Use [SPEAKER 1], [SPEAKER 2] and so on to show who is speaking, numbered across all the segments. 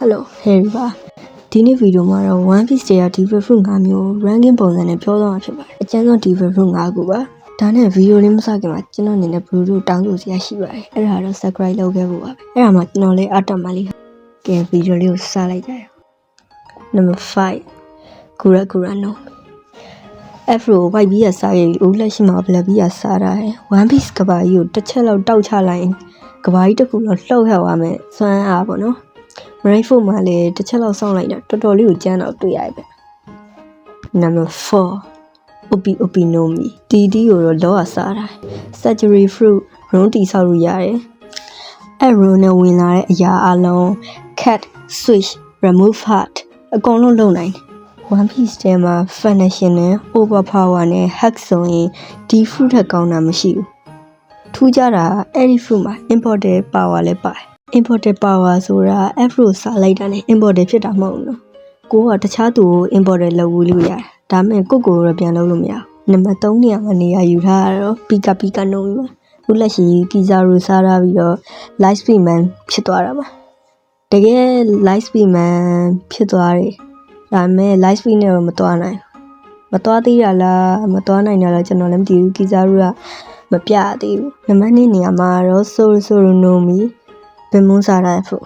[SPEAKER 1] Hello Harry ပါဒီနေ့ဗီဒီယိုမှာတော့ One Piece တရား Devil Fruit 5မျိုး ranking ပုံစံနဲ့ပြောသွားမှာဖြစ်ပါတယ်အကျဉ်းဆုံး Devil Fruit 5ခုပါဒါနဲ့ဗီဒီယိုလေးမစခင်မှာကျွန်တော်အနေနဲ့ Blue တို့တောင်းဆိုစရာရှိပါတယ်အဲ့ဒါတော့ subscribe လုပ်ခဲ့ဖို့ပါပဲအဲ့ဒါမှကျွန်တော်လေးအတက်မှလေးကဲဗီဒီယိုလေးကိုစလိုက်ကြရအောင် Number 5 Kura Kura no Afro white ဘီးရစားရည်ဦးလက်ရှိမှာ black ဘီးရစားတာရယ် One Piece ကဘာကြီးကိုတစ်ချက်လောက်တောက်ချလိုက်ရင်ကဘာကြီးတစ်ခုတော့လှုပ်ရပါမယ်စွမ်းအားပေါ့နော် Marine Food မှာလည်းတစ်ချက်လောက်စောင့်လိုက်တာတော်တော်လေးကိုကျန်းတော့တွေ့ရတယ်ဗျ Number 4 Ubi Ubi no Mi တီတီကိုတော့လောရစားတာ Surgery Fruit ရုံးတီဆောက်လို့ရတယ်အဲ့ row နဲ့ဝင်လာတဲ့အရာအလုံး cat switch remove heart အကုန်လုံးလုပ်နိုင်တယ် One Piece ထဲမှာ Function နဲ့ Overpower နဲ့ Hack ဆိုရင်ဒီ fruit ထက်ကောင်းတာမရှိဘူးထူးခြားတာအဲ့ဒီ fruit မှာ imported power လည်းပါတယ် imported power ဆိုတာ Afro စားလိုက်တာနဲ့ imported ဖြစ်တာမဟုတ်ဘူးနော်ကိုကတခြားသူကို imported လုပ်ဝလို့ရတယ်ဒါပေမဲ့ကိုယ့်ကိုယ်တော့ပြန်လုပ်လို့မရဘူးနံပါတ်3နေရာမှာနေရာယူထားတာတော့ Pika Pika နှုံးပါခုလက်ရှိ Pizza ကိုစားထားပြီးတော့ Light Speed Man ဖြစ်သွားတာပါတကယ် Light Speed Man ဖြစ်သွားတယ်ဒါပေမဲ့ Light Speed နဲ့တော့မသွားနိုင်ဘူးမသွားသေးရလားမသွားနိုင်တာလားကျွန်တော်လည်းမသိဘူး Pizza ကမပြသေးဘူးနံပါတ်2နေရာမှာတော့ Soro Soro no Mi ဘင်မွန်းစားတာဖို့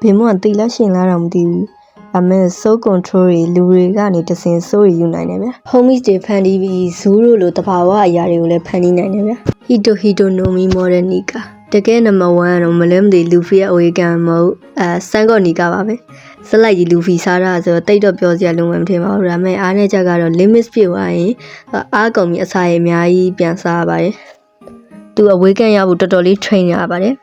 [SPEAKER 1] ဘင်မွန်းကတိလက်ရှင်လာတော့မသိဘူးဒါပေမဲ့ soul control တွေလူတွေကနေတစင် soul တွေယူနိုင်တယ်ဗျ homies တွေဖန်တီးပြီး zoo တို့လိုတဘာဝအရာတွေကိုလည်းဖန်တီးနိုင်တယ်ဗျ hito hito no mi model nika တကယ်နံပါတ်1ကတော့မလဲမသိလူဖီရဲ့အဝေးကန်မဟုတ်အဲစန်ကော့နီကာပါပဲစလိုက်ကြီးလူဖီစားတာဆိုတော့တိတ်တော့ပြောစရာလုံးဝမထင်ပါဘူးဒါပေမဲ့အားနဲ့ချက်ကတော့ limit ပြည့်သွားရင်အားကုန်ပြီးအစာရအများကြီးပြန်စားရပါတယ်သူအဝေးကန်ရဖို့တော်တော်လေး train ရပါတယ်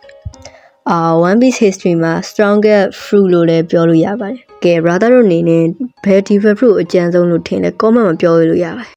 [SPEAKER 1] အာ One Piece history မှာ strongest fruit လို့လည်းပြောလို့ရပါတယ်။ကဲ brother တို့အနေနဲ့ဘယ် diva fruit ကိုအကျဉ်းဆုံးလို့ထင်လဲ comment မှာပြောလို့ရပါတယ်